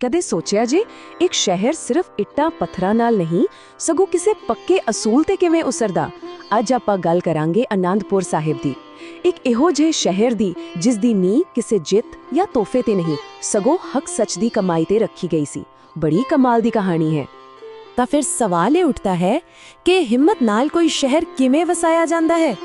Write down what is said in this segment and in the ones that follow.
ਕਦੇ ਸੋਚਿਆ ਜੀ ਇੱਕ ਸ਼ਹਿਰ ਸਿਰਫ ਇੱਟਾਂ ਪੱਥਰਾਂ ਨਾਲ ਨਹੀਂ, ਸਗੋਂ ਕਿਸੇ ਪੱਕੇ ਅਸੂਲ ਤੇ ਕਿਵੇਂ ਉਸਰਦਾ? ਅੱਜ ਆਪਾਂ ਗੱਲ ਕਰਾਂਗੇ ਆਨੰਦਪੁਰ ਸਾਹਿਬ ਦੀ। ਇੱਕ ਇਹੋ ਜਿਹੇ ਸ਼ਹਿਰ ਦੀ ਜਿਸ ਦੀ ਨੀਂਹ ਕਿਸੇ ਜਿੱਤ ਜਾਂ ਤੋਹਫੇ ਤੇ ਨਹੀਂ, ਸਗੋਂ ਹੱਕ ਸੱਚ ਦੀ ਕਮਾਈ ਤੇ ਰੱਖੀ ਗਈ ਸੀ। ਬੜੀ ਕਮਾਲ ਦੀ ਕਹਾਣੀ ਹੈ। ਤਾਂ ਫਿਰ ਸਵਾਲ ਇਹ ਉੱਠਦਾ ਹੈ ਕਿ ਹਿੰਮਤ ਨਾਲ ਕੋਈ ਸ਼ਹਿਰ ਕਿਵੇਂ ਵਸਾਇਆ ਜਾਂਦਾ ਹੈ?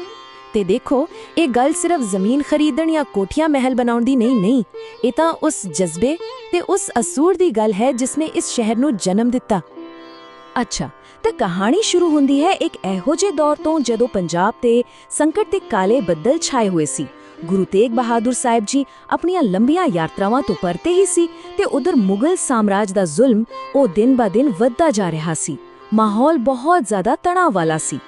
ਤੇ ਦੇਖੋ, ਇਹ ਗੱਲ ਸਿਰਫ ਜ਼ਮੀਨ ਖਰੀਦਣ ਜਾਂ ਕੋਠੀਆਂ ਮਹਿਲ ਬਣਾਉਣ ਦੀ ਨਹੀਂ ਨਹੀਂ। ਇਹ ਤਾਂ ਉਸ ਜਜ਼ਬੇ ਤੇ ਉਸ ਅਸੂਰ ਦੀ ਗੱਲ ਹੈ ਜਿਸ ਨੇ ਇਸ ਸ਼ਹਿਰ ਨੂੰ ਜਨਮ ਦਿੱਤਾ। ਅੱਛਾ, ਤਾਂ ਕਹਾਣੀ ਸ਼ੁਰੂ ਹੁੰਦੀ ਹੈ ਇੱਕ ਇਹੋ ਜਿਹੇ ਦੌਰ ਤੋਂ ਜਦੋਂ ਪੰਜਾਬ ਤੇ ਸੰਕਟ ਦੇ ਕਾਲੇ ਬੱਦਲ ਛਾਏ ਹੋਏ ਸੀ। ਗੁਰੂ ਤੇਗ ਬਹਾਦਰ ਸਾਹਿਬ ਜੀ ਆਪਣੀਆਂ ਲੰਬੀਆਂ ਯਾਤਰਾਵਾਂ ਤੋਂ ਪਰਤੇ ਹੀ ਸੀ ਤੇ ਉਧਰ ਮੁਗਲ ਸਾਮਰਾਜ ਦਾ ਜ਼ੁਲਮ ਉਹ ਦਿਨ ਬਾ ਦਿਨ ਵੱਧਦਾ ਜਾ ਰਿਹਾ ਸੀ। ਮਾਹੌਲ ਬਹੁਤ ਜ਼ਿਆਦਾ ਤਣਾਅ ਵਾਲਾ ਸੀ।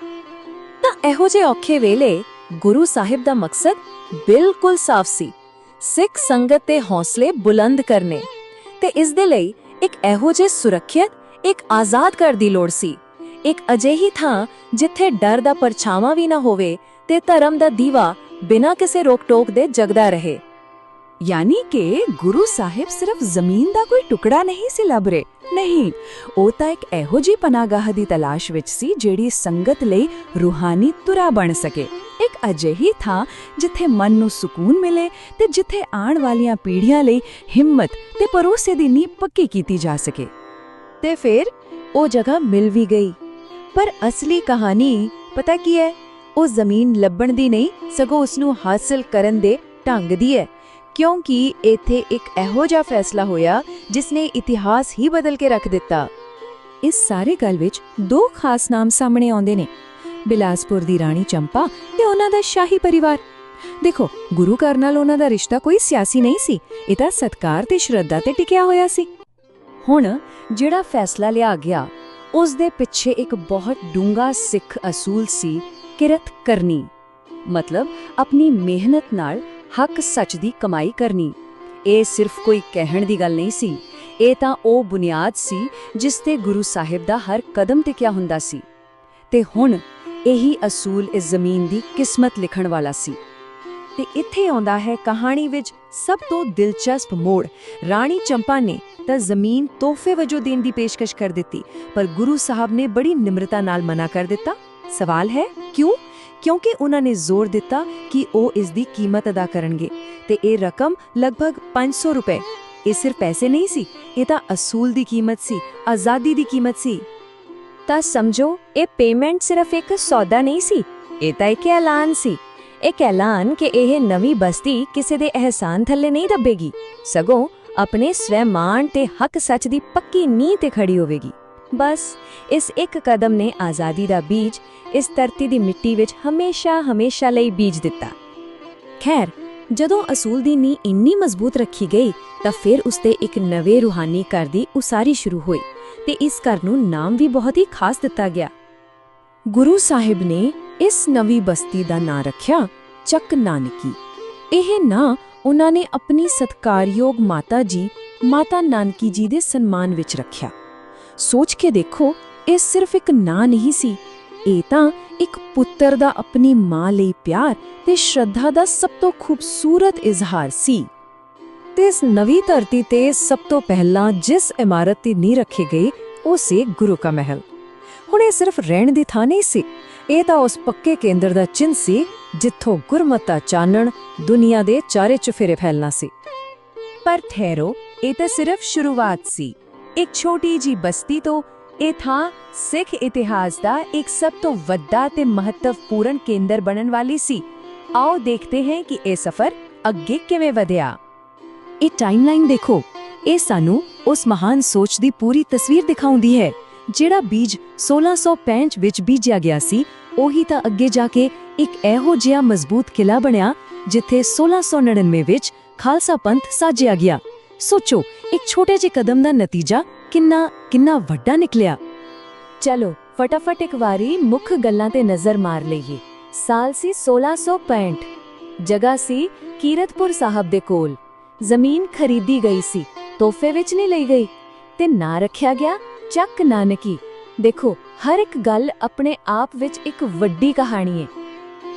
ਤਾਂ ਇਹੋ ਜਿਹੇ ਔਖੇ ਵੇਲੇ ਗੁਰੂ ਸਾਹਿਬ ਦਾ ਮਕਸਦ ਬਿਲਕੁਲ ਸਾਫ਼ ਸੀ। ਸਿੱਖ ਸੰਗਤ ਦੇ ਹੌਸਲੇ ਬੁਲੰਦ ਕਰਨੇ। ਤੇ ਇਸ ਦੇ ਲਈ ਇੱਕ ਇਹੋ ਜਿਹੇ ਸੁਰੱਖਿਅਤ, ਇੱਕ ਆਜ਼ਾਦ ਘਰ ਦੀ ਲੋੜ ਸੀ। ਇੱਕ ਅਜਿਹੀ ਥਾਂ ਜਿੱਥੇ ਡਰ ਦਾ ਪਰਛਾਵਾਂ ਵੀ ਨਾ ਹੋਵੇ ਤੇ ਧਰਮ ਦਾ ਦੀਵਾ ਬਿਨਾਂ ਕਿਸੇ ਰੋਕ-ਟੋਕ ਦੇ ਜਗਦਾ ਰਹੇ। ਯਾਨੀ ਕਿ ਗੁਰੂ ਸਾਹਿਬ ਸਿਰਫ ਜ਼ਮੀਨ ਦਾ ਕੋਈ ਟੁਕੜਾ ਨਹੀਂ ਸੀ ਲੱਭ ਰਹੇ ਨਹੀਂ ਉਹ ਤਾਂ ਇੱਕ ਇਹੋ ਜਿਹੀ ਪਨਾਗਾਹ ਦੀ ਤਲਾਸ਼ ਵਿੱਚ ਸੀ ਜਿਹੜੀ ਸੰਗਤ ਲਈ ਰੂਹਾਨੀ ਤੁਰਾ ਬਣ ਸਕੇ ਇੱਕ ਅਜਿਹੀ ਥਾਂ ਜਿੱਥੇ ਮਨ ਨੂੰ ਸਕੂਨ ਮਿਲੇ ਤੇ ਜਿੱਥੇ ਆਉਣ ਵਾਲੀਆਂ ਪੀੜ੍ਹੀਆਂ ਲਈ ਹਿੰਮਤ ਤੇ ਭਰੋਸੇ ਦੀ ਨੀਂਹ ਪੱਕੀ ਕੀਤੀ ਜਾ ਸਕੇ ਤੇ ਫਿਰ ਉਹ ਜਗ੍ਹਾ ਮਿਲ ਵੀ ਗਈ ਪਰ ਅਸਲੀ ਕਹਾਣੀ ਪਤਾ ਕੀ ਹੈ ਉਹ ਜ਼ਮੀਨ ਲੱਭਣ ਦੀ ਨਹੀਂ ਸਗੋਂ ਉਸ ਨੂੰ ਹਾਸਲ ਕਰਨ ਦੇ ਢੰਗ ਦੀ ਹੈ ਕਿਉਂਕਿ ਇੱਥੇ ਇੱਕ ਇਹੋ ਜਿਹਾ ਫੈਸਲਾ ਹੋਇਆ ਜਿਸ ਨੇ ਇਤਿਹਾਸ ਹੀ ਬਦਲ ਕੇ ਰੱਖ ਦਿੱਤਾ। ਇਸ ਸਾਰੇ ਗੱਲ ਵਿੱਚ ਦੋ ਖਾਸ ਨਾਮ ਸਾਹਮਣੇ ਆਉਂਦੇ ਨੇ। ਬਿਲਾਸਪੁਰ ਦੀ ਰਾਣੀ ਚੰਪਾ ਤੇ ਉਹਨਾਂ ਦਾ ਸ਼ਾਹੀ ਪਰਿਵਾਰ। ਦੇਖੋ, ਗੁਰੂ ਘਰ ਨਾਲ ਉਹਨਾਂ ਦਾ ਰਿਸ਼ਤਾ ਕੋਈ ਸਿਆਸੀ ਨਹੀਂ ਸੀ। ਇਹ ਤਾਂ ਸਤਕਾਰ ਤੇ ਸ਼ਰਧਾ ਤੇ ਟਿਕਿਆ ਹੋਇਆ ਸੀ। ਹੁਣ ਜਿਹੜਾ ਫੈਸਲਾ ਲਿਆ ਗਿਆ, ਉਸ ਦੇ ਪਿੱਛੇ ਇੱਕ ਬਹੁਤ ਡੂੰਗਾ ਸਿੱਖ ਅਸੂਲ ਸੀ ਕਿਰਤ ਕਰਨੀ। ਮਤਲਬ ਆਪਣੀ ਮਿਹਨਤ ਨਾਲ ਹੱਕ ਸੱਚ ਦੀ ਕਮਾਈ ਕਰਨੀ। ਇਹ ਸਿਰਫ ਕੋਈ ਕਹਿਣ ਦੀ ਗੱਲ ਨਹੀਂ ਸੀ। ਇਹ ਤਾਂ ਉਹ ਬੁਨਿਆਦ ਸੀ ਜਿਸ ਤੇ ਗੁਰੂ ਸਾਹਿਬ ਦਾ ਹਰ ਕਦਮ ਟਿਕਿਆ ਹੁੰਦਾ ਸੀ। ਤੇ ਹੁਣ ਇਹੀ ਅਸੂਲ ਇਸ ਜ਼ਮੀਨ ਦੀ ਕਿਸਮਤ ਲਿਖਣ ਵਾਲਾ ਸੀ। ਤੇ ਇੱਥੇ ਆਉਂਦਾ ਹੈ ਕਹਾਣੀ ਵਿੱਚ ਸਭ ਤੋਂ ਦਿਲਚਸਪ ਮੋੜ। ਰਾਣੀ ਚੰਪਾ ਨੇ ਤਾਂ ਜ਼ਮੀਨ ਤੋਹਫੇ ਵਜੋਂ ਦੇਣ ਦੀ ਪੇਸ਼ਕਸ਼ ਕਰ ਦਿੱਤੀ, ਪਰ ਗੁਰੂ ਸਾਹਿਬ ਨੇ ਬੜੀ ਨਿਮਰਤਾ ਨਾਲ ਮਨਾ ਕਰ ਦਿੱਤਾ। ਸਵਾਲ ਹੈ, ਕਿਉਂ? ਕਿਉਂਕਿ ਉਹਨਾਂ ਨੇ ਜ਼ੋਰ ਦਿੱਤਾ ਕਿ ਉਹ ਇਸ ਦੀ ਕੀਮਤ ਅਦਾ ਕਰਨਗੇ। ਤੇ ਇਹ ਰਕਮ ਲਗਭਗ 500 ਰੁਪਏ। ਇਹ ਸਿਰਫ ਪੈਸੇ ਨਹੀਂ ਸੀ, ਇਹ ਤਾਂ ਅਸੂਲ ਦੀ ਕੀਮਤ ਸੀ, ਆਜ਼ਾਦੀ ਦੀ ਕੀਮਤ ਸੀ। ਤਾਂ ਸਮਝੋ, ਇਹ ਪੇਮੈਂਟ ਸਿਰਫ ਇੱਕ ਸੌਦਾ ਨਹੀਂ ਸੀ, ਇਹ ਤਾਂ ਇੱਕ ਐਲਾਨ ਸੀ। ਇੱਕ ਐਲਾਨ ਕਿ ਇਹ ਨਵੀਂ ਬਸਤੀ ਕਿਸੇ ਦੇ ਅਹਿਸਾਨ ਥੱਲੇ ਨਹੀਂ ਦੱਬੇਗੀ। ਸਗੋਂ ਆਪਣੇ ਸਵੈਮਾਨ ਤੇ ਹੱਕ ਸੱਚ ਦੀ ਪੱਕੀ ਨੀਂਹ ਤੇ ਖੜੀ ਹੋਵੇਗੀ। ਬਸ, ਇਸ ਇੱਕ ਕਦਮ ਨੇ ਆਜ਼ਾਦੀ ਦਾ ਬੀਜ ਇਸ ਧਰਤੀ ਦੀ ਮਿੱਟੀ ਵਿੱਚ ਹਮੇਸ਼ਾ ਹਮੇਸ਼ਾ ਲਈ ਬੀਜ ਦਿੱਤਾ। ਖੈਰ, ਜਦੋਂ ਅਸੂਲ ਦੀ ਨੀਂਹ ਇੰਨੀ ਮਜ਼ਬੂਤ ਰੱਖੀ ਗਈ, ਤਾਂ ਫਿਰ ਉਸ ਤੇ ਇੱਕ ਨਵੇਂ ਰੂਹਾਨੀ ਘਰ ਦੀ ਉਸਾਰੀ ਸ਼ੁਰੂ ਹੋਈ ਤੇ ਇਸ ਘਰ ਨੂੰ ਨਾਮ ਵੀ ਬਹੁਤ ਹੀ ਖਾਸ ਦਿੱਤਾ ਗਿਆ। ਗੁਰੂ ਸਾਹਿਬ ਨੇ ਇਸ ਨਵੀਂ ਬਸਤੀ ਦਾ ਨਾਂ ਰੱਖਿਆ ਚੱਕ ਨਾਨਕੀ। ਇਹ ਨਾਂ ਉਹਨਾਂ ਨੇ ਆਪਣੀ ਸਤਕਾਰਯੋਗ ਮਾਤਾ ਜੀ, ਮਾਤਾ ਨਾਨਕੀ ਜੀ ਦੇ ਸਨਮਾਨ ਵਿੱਚ ਰੱਖਿਆ। ਸੋਚ ਕੇ ਦੇਖੋ, ਇਹ ਸਿਰਫ ਇੱਕ ਨਾਂ ਨਹੀਂ ਸੀ। ਇਹ ਤਾਂ ਇੱਕ ਪੁੱਤਰ ਦਾ ਆਪਣੀ ਮਾਂ ਲਈ ਪਿਆਰ ਤੇ ਸ਼ਰਧਾ ਦਾ ਸਭ ਤੋਂ ਖੂਬਸੂਰਤ ਇਜ਼ਹਾਰ ਸੀ। ਤੇ ਇਸ ਨਵੀਂ ਧਰਤੀ ਤੇ ਸਭ ਤੋਂ ਪਹਿਲਾਂ ਜਿਸ ਇਮਾਰਤ ਦੀ ਨੀਂਹ ਰੱਖੀ ਗਈ, ਉਹ ਸੀ ਗੁਰੂ ਕਾ ਮਹਿਲ। ਹੁਣ ਇਹ ਸਿਰਫ ਰਹਿਣ ਦੀ ਥਾਂ ਨਹੀਂ ਸੀ। ਇਹ ਤਾਂ ਉਸ ਪੱਕੇ ਕੇਂਦਰ ਦਾ ਚਿੰਨ ਸੀ, ਜਿੱਥੋਂ ਗੁਰਮਤਾ ਚਾਨਣ ਦੁਨੀਆ ਦੇ ਚਾਰੇ ਚੁਫੇਰੇ ਫੈਲਣਾ ਸੀ। ਪਰ ਠਹਿਰੋ, ਇਹ ਤਾਂ ਸਿਰਫ ਸ਼ੁਰੂਆਤ ਸੀ। ਇੱਕ ਛੋਟੀ ਜੀ ਬਸਤੀ ਤੋਂ ਇਹ ਥਾਂ ਸਿੱਖ ਇਤਿਹਾਸ ਦਾ ਇੱਕ ਸਭ ਤੋਂ ਵੱਡਾ ਤੇ ਮਹੱਤਵਪੂਰਨ ਕੇਂਦਰ ਬਣਨ ਵਾਲੀ ਸੀ। ਆਓ ਦੇਖਦੇ ਹਾਂ ਕਿ ਇਹ ਸਫ਼ਰ ਅੱਗੇ ਕਿਵੇਂ ਵਧਿਆ। ਇਹ ਟਾਈਮਲਾਈਨ ਦੇਖੋ। ਇਹ ਸਾਨੂੰ ਉਸ ਮਹਾਨ ਸੋਚ ਦੀ ਪੂਰੀ ਤਸਵੀਰ ਦਿਖਾਉਂਦੀ ਹੈ, ਜਿਹੜਾ ਬੀਜ 1665 ਵਿੱਚ ਬੀਜਿਆ ਗਿਆ ਸੀ। ਉਹੀ ਤਾਂ ਅੱਗੇ ਜਾ ਕੇ ਇੱਕ ਇਹੋ ਜਿਹਾ ਮਜ਼ਬੂਤ ਕਿਲਾ ਬਣਿਆ, ਜਿੱਥੇ 1699 ਵਿੱਚ ਖਾਲਸਾ ਪੰਥ ਸਾਜਿਆ ਗਿਆ। ਸੋਚੋ, ਇੱਕ ਛੋਟੇ ਜਿਹੇ ਕਦਮ ਦਾ ਨਤੀਜਾ ਕਿੰਨਾ ਕਿੰਨਾ ਵੱਡਾ ਨਿਕਲਿਆ। ਚਲੋ, ਫਟਾਫਟ ਇੱਕ ਵਾਰੀ ਮੁੱਖ ਗੱਲਾਂ ਤੇ ਨਜ਼ਰ ਮਾਰ ਲਈਏ। ਸਾਲ ਸੀ 1665 ਜਗ੍ਹਾ ਸੀ ਕੀਰਤਪੁਰ ਸਾਹਿਬ ਦੇ ਕੋਲ। ਜ਼ਮੀਨ ਖਰੀਦੀ ਗਈ ਸੀ, ਤੋਹਫੇ ਵਿੱਚ ਨਹੀਂ ਲਈ ਗਈ। ਤੇ ਨਾਂ ਰੱਖਿਆ ਗਿਆ, ਚੱਕ ਨਾਨਕੀ। ਦੇਖੋ, ਹਰ ਇੱਕ ਗੱਲ ਆਪਣੇ ਆਪ ਵਿੱਚ ਇੱਕ ਵੱਡੀ ਕਹਾਣੀ ਹੈ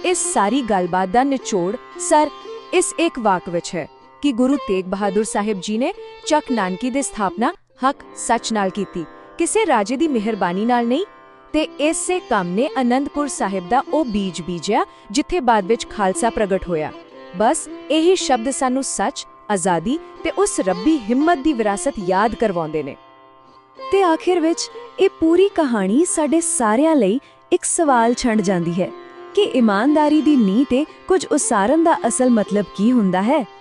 ਇਸ ਸਾਰੀ ਗੱਲਬਾਤ ਦਾ ਨਿਚੋੜ, ਸਰ, ਇਸ ਇੱਕ ਵਾਕ ਵਿੱਚ ਹੈ। ਕਿ ਗੁਰੂ ਤੇਗ ਬਹਾਦਰ ਸਾਹਿਬ ਜੀ ਨੇ ਚੱਕ ਨਾਨਕੀ ਦੇ ਸਥਾਪਨਾ ਹੱਕ ਸੱਚ ਨਾਲ ਕੀਤੀ। ਕਿਸੇ ਰਾਜੇ ਦੀ ਮਿਹਰਬਾਨੀ ਨਾਲ ਨਹੀਂ, ਤੇ ਇਸੇ ਕੰਮ ਨੇ ਅਨੰਦਪੁਰ ਸਾਹਿਬ ਦਾ ਉਹ ਬੀਜ ਬੀਜਿਆ, ਜਿੱਥੇ ਬਾਅਦ ਵਿੱਚ ਖਾਲਸਾ ਪ੍ਰਗਟ ਹੋਇਆ। ਬਸ ਇਹੀ ਸ਼ਬਦ ਸਾਨੂੰ ਸੱਚ, ਆਜ਼ਾਦੀ ਤੇ ਉਸ ਰੱਬੀ ਹਿੰਮਤ ਦੀ ਵਿਰਾਸਤ ਯਾਦ ਕਰਵਾਉਂਦੇ ਨੇ। ਤੇ ਆਖਿਰ ਵਿੱਚ ਇਹ ਪੂਰੀ ਕਹਾਣੀ ਸਾਡੇ ਸਾਰਿਆਂ ਲਈ ਇੱਕ ਸਵਾਲ ਛੱਡ ਜਾਂਦੀ ਹੈ ਕਿ ਇਮਾਨਦਾਰੀ ਦੀ ਨੀਂਹ ਤੇ ਕੁਝ ਉਸਾਰਨ ਦਾ ਅਸਲ ਮਤਲਬ ਕੀ ਹੁੰਦਾ ਹੈ?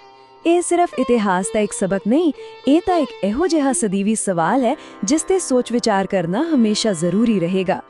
ਇਹ ਸਿਰਫ ਇਤਿਹਾਸ ਦਾ ਇੱਕ ਸਬਕ ਨਹੀਂ, ਇਹ ਤਾਂ ਇੱਕ ਇਹੋ ਜਿਹਾ ਸਦੀਵੀ ਸਵਾਲ ਹੈ ਜਿਸ ਤੇ ਸੋਚ ਵਿਚਾਰ ਕਰਨਾ ਹਮੇਸ਼ਾ ਜ਼ਰੂਰੀ ਰਹੇਗਾ।